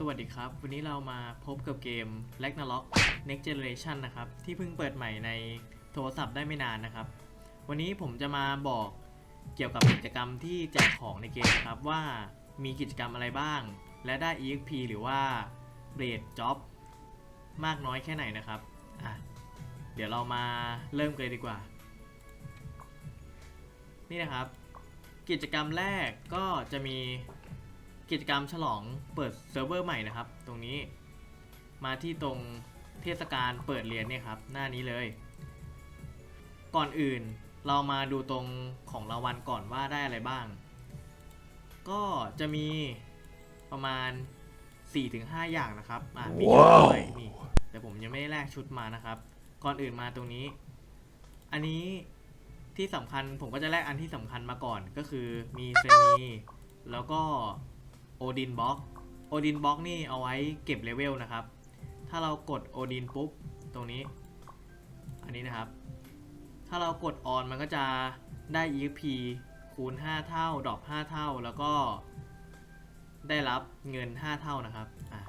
สวัสดีครับ วันนี้เรามาพบกับเกม Ragnarok Next Generation นะครับ ที่เพิ่งเปิดใหม่ในโทรศัพท์ได้ไม่นานนะครับ วันนี้ผมจะมาบอกเกี่ยวกับกิจกรรมที่แจกของในเกมนะครับ ว่ามีกิจกรรมอะไรบ้าง และได้ EXP หรือว่า Blade Job มากน้อยแค่ไหนนะครับอะเดี๋ยวเรามาเริ่มกันเลยดีกว่า นี่นะครับ กิจกรรมแรกก็จะมี กิจกรรมฉลองเปิดเซิร์ฟเวอร์ใหม่นะครับ ตรงนี้มาที่ตรงเทศกาลเปิดเรียนเนี่ยครับ หน้านี้เลย ก่อนอื่นเรามาดูตรงของรางวัลก่อนว่าได้อะไรบ้าง ก็จะมีประมาณ 4-5 อย่างนะครับอะมีชุดด้วยนี่แต่ผมยังไม่ได้แลกชุดมานะครับ ก่อนอื่นมาตรงนี้ อันนี้ที่สำคัญผมก็จะแลกอันที่สำคัญมาก่อนก็คือมีเซนีแล้วก็ โอดินบล็อกโอดินบล็อกนี่เอาไว้เก็บเลเวลนะครับ ถ้าเรากดโอดินปุ๊บตรงนี้ อันนี้นะครับ ถ้าเรากดออนมันก็จะได้ EXP คูณ 5 เท่า ดรอป 5 เท่า แล้วก็ได้รับเงิน 5 เท่านะครับ อะ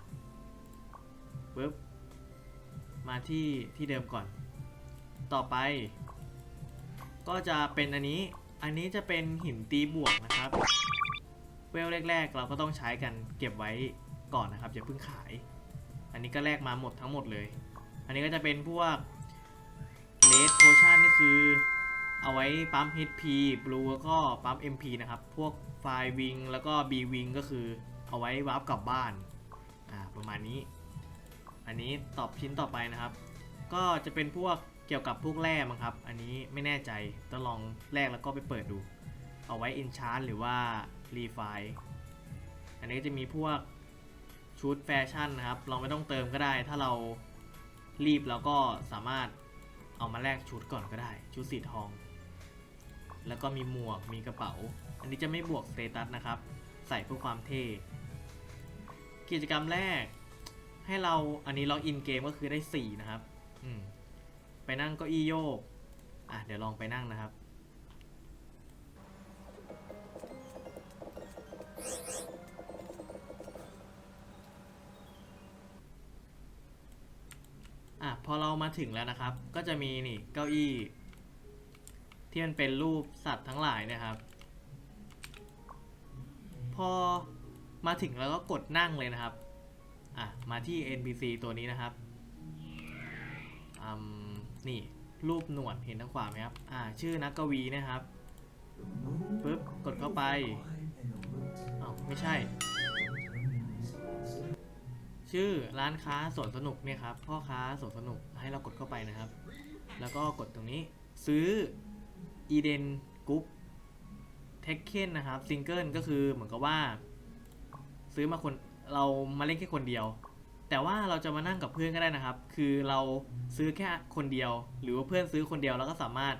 ปึ๊บ มาที่ที่เดิมก่อน ต่อไป ก็จะเป็นอันนี้ อันนี้จะเป็นหินตีบวกนะครับ วลแรก ๆ เราก็ต้องใช้กันเก็บไว้ก่อนนะครับอย่าเพิ่งขาย อันนี้ก็แลกมาหมดทั้งหมดเลย อันนี้ก็จะเป็นพวกเลดโพชั่นก็คือเอาไว้ปั๊ม HP Blue แล้วก็ปั๊ม MP นะครับ พวกไฟวิงแล้วก็ B วิงก็คือเอาไว้วาร์ปกลับบ้านอ่าประมาณนี้ อันนี้ตอบชิ้นต่อไปนะครับ ก็จะเป็นพวกเกี่ยวกับพวกแร่มั้งครับ อันนี้ไม่แน่ใจต้องลองแลกแล้วก็ไปเปิดดู เอาไว้ enchant หรือว่า refine อันนี้จะมีพวกชุดแฟชั่นนะครับ เราไม่ต้องเติมก็ได้ ถ้าเรารีบแล้วก็สามารถเอามาแลกชุดก่อนก็ได้ ชุดสีทอง แล้วก็มีหมวกมีกระเป๋า อันนี้จะไม่บวกสเตตัสนะครับ ใส่เพื่อความเท่กิจกรรมแรกให้เราอันนี้ล็อกอินเกมก็คือได้ 4 นะครับ อืมไปนั่งก็อี้โยก อะ เดี๋ยวลองไปนั่งนะครับ มาถึงแล้วนะครับ ก็จะมีนี่เก้าอี้ ที่มันเป็นรูปสัตว์ทั้งหลายนะครับ พอมาถึงแล้วก็กดนั่งเลยนะครับ อะ มาที่ NPC ตัวนี้นะครับอืมนี่รูปหนวดเห็นทางขวาไหมครับ อ่า ชื่อนักกวีนะครับ ปึ๊บ กดเข้าไป อ้าว ไม่ใช่ ชื่อร้านค้าสวนสนุกเนี่ยครับพ่อค้าสวนสนุกให้เรากดเข้าไปนะครับ แล้วก็กดตรงนี้ซื้อ e d e n Group t e k e n นะครับซิงเกิลก็คือเหมือนกับว่า ซื้อมาคนเรามาเล่นแค่คนเดียว แต่ว่าเราจะมานั่งกับเพื่อนก็ได้นะครับ คือเราซื้อแค่คนเดียว หรือว่าเพื่อนซื้อคนเดียวเราก็สามารถ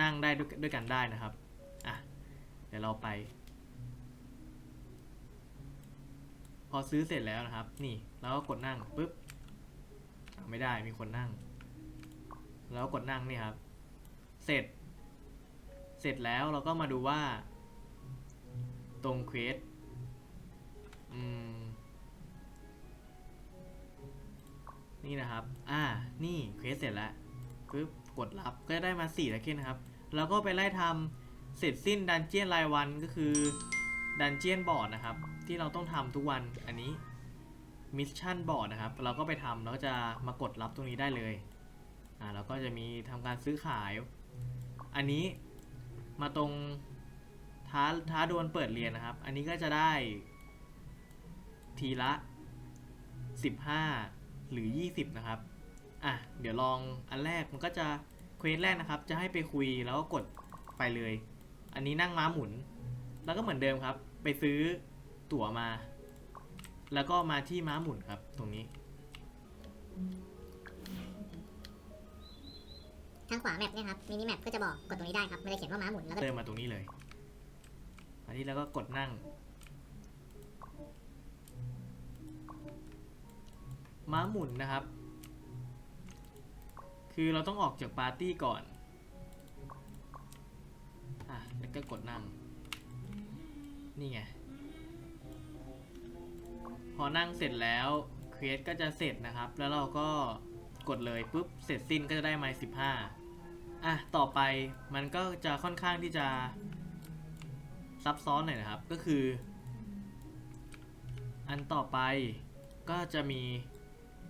นั่งได้ด้วยกันได้นะครับอะเดี๋ยวเราไป พ อซื้อเสร็จแล้วนะครับ นี่เราก็กดนั่งปุ๊บไม่ได้มีคนนั่ง แล้วก็กดนั่งนี่ครับ เสร็จ เสร็จแล้วเราก็มาดูว่า ตรงเควสนี่นะครับ อ่า นี่เควสเสร็จแล้วปึ๊บกดรับก็ได้มา4แล้วแค่นะครับ แล้วก็ไปไล่ทำเสร็จสิ้นดันเจียนรายวันก็คือ ดันเจียนบอร์ดนะครับ ที่เราต้องทำทุกวันอันนี้มิชชั่นบอร์ดนะครับ เราก็ไปทำแล้วก็จะมากดรับตรงนี้ได้เลยอ่าแล้วก็จะมีทำการซื้อขาย อันนี้มาตรงท้าท้าดวลเปิดเรียนนะครับ อันนี้ก็จะได้ทีละ 15 หรือ 20 นะครับ อะ เดี๋ยวลองอันแรกมันก็จะเควสแรกนะครับ จะให้ไปคุยแล้วก็กดไปเลย อันนี้นั่งม้าหมุน แล้วก็เหมือนเดิมครับ ไปซื้อตั๋วมา แล้วก็มาที่ม้าหมุนครับ ตรงนี้ ทางขวาแมปเนี่ยครับมินิแมปก็จะบอกกดตรงนี้ได้ครับมันจะเขียนว่าม้าหมุนแล้วก็เดินมาตรงนี้เลย อันนี้แล้วก็กดนั่ง ม้าหมุนนะครับ คือเราต้องออกจากปาร์ตี้ก่อน อะ แล้วก็กดนั่ง นี่ไง พอนั่งเสร็จแล้วเควสก็จะเสร็จนะครับ แล้วเราก็กดเลยปุ๊บ เสร็จสิ้นก็จะได้ไมล์สิบห้าอะ ต่อไปมันก็จะค่อนข้างที่จะซับซ้อนหน่อยนะครับ ก็คือ อันต่อไปก็จะมี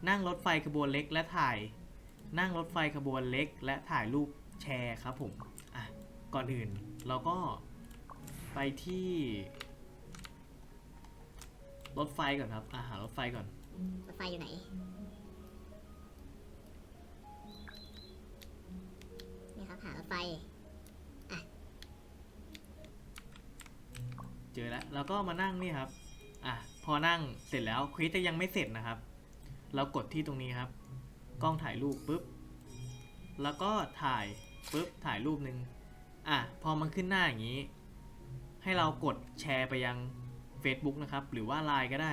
นั่งรถไฟขบวนเล็กและถ่าย นั่งรถไฟขบวนเล็ก และถ่ายรูปแชร์ครับผม อะ ก่อนอื่นเราก็ ไปที่ รถไฟก่อนครับ อาหารรถไฟก่อน รถไฟอยู่ไหน นี่ครับหารถไฟเจอแล้วแล้วก็มานั่งนี่ครับ อะ พอนั่งเสร็จแล้วควิสจะยังไม่เสร็จนะครับ เรากดที่ตรงนี้ครับ กล้องถ่ายรูปปุ๊บ แล้วก็ถ่ายปุ๊บถ่ายรูปหนึ่งอะ พอมันขึ้นหน้าอย่างนี้ ให้เรากดแชร์ไปยัง Facebook นะครับ หรือว่า Line ก็ได้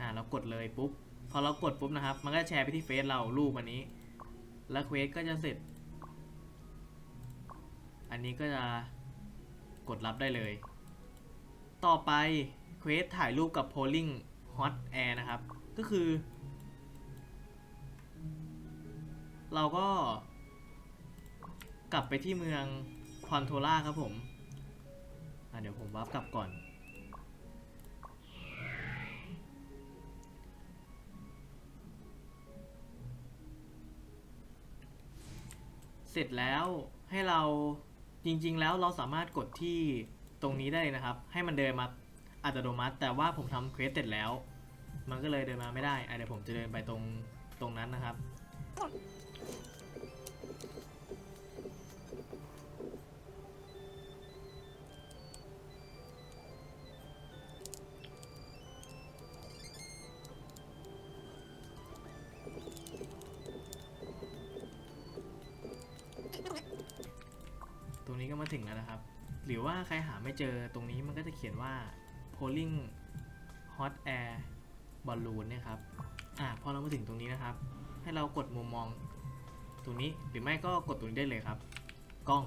อะเรากดเลยปุ๊บ พอเรากดปุ๊บนะครับ มันก็จะแชร์ไปที่เฟซเรารูปอันนี้ แล้วเควสก็จะเสร็จ อันนี้ก็จะกดรับได้เลย ต่อไปเควสถ่ายรูปกับ polling hot air นะครับ ก็คือ เราก็กลับไปที่เมืองพอนโทล่าครับผม วผมวับกลับก่อน เสร็จแล้วให้เราจริง ๆ แล้วเราสามารถกดที่ตรงนี้ได้เลยนะครับ ให้มันเดินมาอัตโนมัติ แต่ว่าผมทำเควสเสร็จแล้ว มันก็เลยเดินมาไม่ได้เดี๋ยวผมจะเดินไปตรงตรงนั้นนะครับ มาถึงแล้วนะครับ หรือว่าใครหาไม่เจอตรงนี้มันก็จะเขียนว่า polling hot air balloon เนี่ยครับ อ่าพอเรามาถึงตรงนี้นะครับ ให้เรากดมุมมองตรงนี้หรือไม่ก็กดตรงนี้ได้เลยครับ กล้อง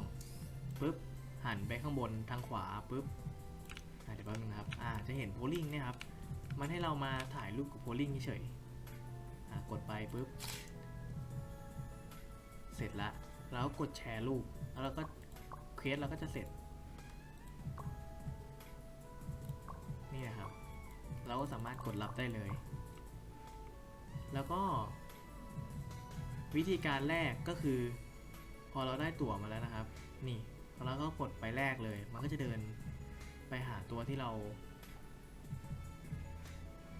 ปุ๊บหันไปข้างบนทางขวาปุ๊บอ่าเดี๋ยวแป๊บนึงนะครับ อ่า จะเห็น polling เนี่ยครับ มันให้เรามาถ่ายรูปกับ polling เฉยอ่ากดไปปุ๊บ เสร็จละ แล้วกดแชร์รูป แล้วเราก็ ควสเราก็จะเสร็จนี่นะครับ เราก็สามารถกดรับได้เลย แล้วก็ วิธีการแรกก็คือ พอเราได้ตั๋วมาแล้วนะครับ นี่แล้วก็กดไปแรกเลย มันก็จะเดินไปหาตัวที่เรา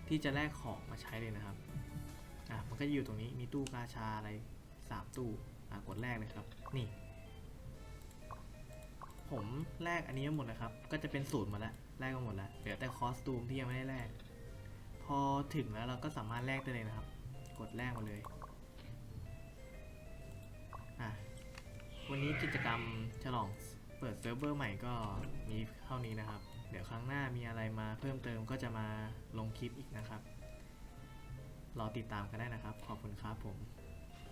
ที่จะแลกของมาใช้เลยนะครับอะมันก็จะอยู่ตรงนี้มีตู้กาชาอะไรสามตู้อะกดแรกเลยครับ นี่ ผมแลกอันนี้มาหมดนะครับ ก็จะเป็นศูนย์หมดแล้วแลกมาหมดแล้วเหลือแต่คอสตูมที่ยังไม่ได้แลกพอถึงแล้วเราก็สามารถแลกได้เลยนะครับ กดแลกมาเลยอะวันนี้กิจกรรมฉลองเปิดเซิร์ฟเวอร์ใหม่ก็มีเท่านี้นะครับ เดี๋ยวครั้งหน้ามีอะไรมาเพิ่มเติมก็จะมาลงคลิปอีกนะครับ รอติดตามกันได้นะครับ ขอบคุณครับผม